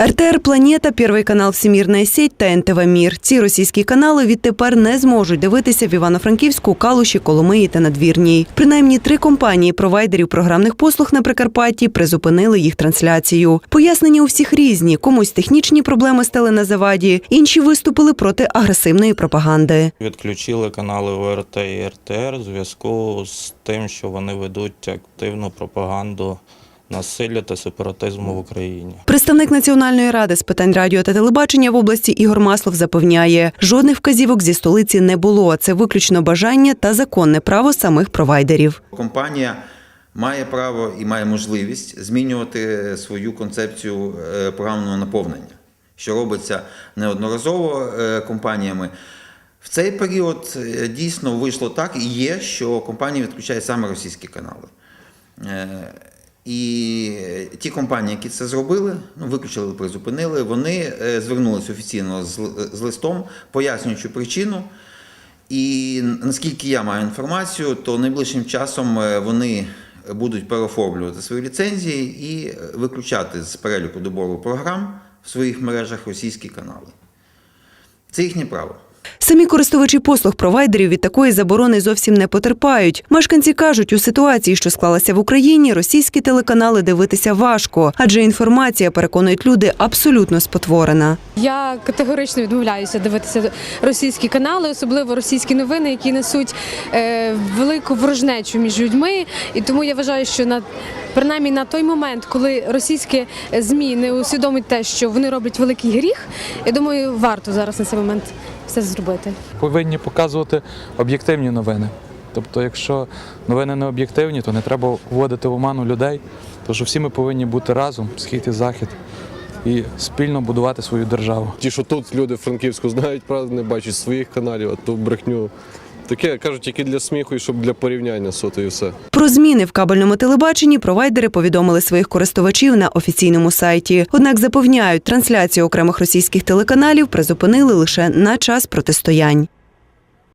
РТР Планета, Первий канал Всемірна сеть та НТВ Мір. Ці російські канали відтепер не зможуть дивитися в Івано-Франківську, Калуші, Коломиї та Надвірній. Принаймні три компанії провайдерів програмних послуг на Прикарпатті призупинили їх трансляцію. Пояснення у всіх різні: комусь технічні проблеми стали на заваді, інші виступили проти агресивної пропаганди. Відключили канали ОРТ і РТР в зв'язку з тим, що вони ведуть активну пропаганду насилля та сепаратизму в Україні. Представник Національної ради з питань радіо та телебачення в області Ігор Маслов запевняє, жодних вказівок зі столиці не було. Це виключно бажання та законне право самих провайдерів. Компанія має право і має можливість змінювати свою концепцію е, програмного наповнення, що робиться неодноразово е, компаніями. В цей період е, дійсно вийшло так і є, що компанія відключає саме російські канали. Е, І ті компанії, які це зробили, ну, виключили, призупинили, вони е, звернулися офіційно з, з листом, пояснюючи причину. І наскільки я маю інформацію, то найближчим часом е, вони будуть переоформлювати свої ліцензії і е, виключати з переліку добору програм в своїх мережах російські канали. Це їхнє право. Самі користувачі послуг провайдерів від такої заборони зовсім не потерпають. Мешканці кажуть, у ситуації, що склалася в Україні, російські телеканали дивитися важко, адже інформація, переконують люди, абсолютно спотворена. Я категорично відмовляюся дивитися російські канали, особливо російські новини, які несуть е, велику ворожнечу між людьми. І тому я вважаю, що на принаймні на той момент, коли російські змі не усвідомить те, що вони роблять великий гріх, я думаю, варто зараз на цей момент все зробити. повинні показувати об'єктивні новини. Тобто, якщо новини не об'єктивні, то не треба вводити в оману людей, тому що всі ми повинні бути разом, схід і захід, і спільно будувати свою державу. Ті, що тут люди в Франківську знають, правда, не бачать своїх каналів, а ту брехню. Таке кажуть, тільки для сміху і щоб для порівняння суто і все. Про зміни в кабельному телебаченні провайдери повідомили своїх користувачів на офіційному сайті. Однак запевняють, трансляцію окремих російських телеканалів призупинили лише на час протистоянь.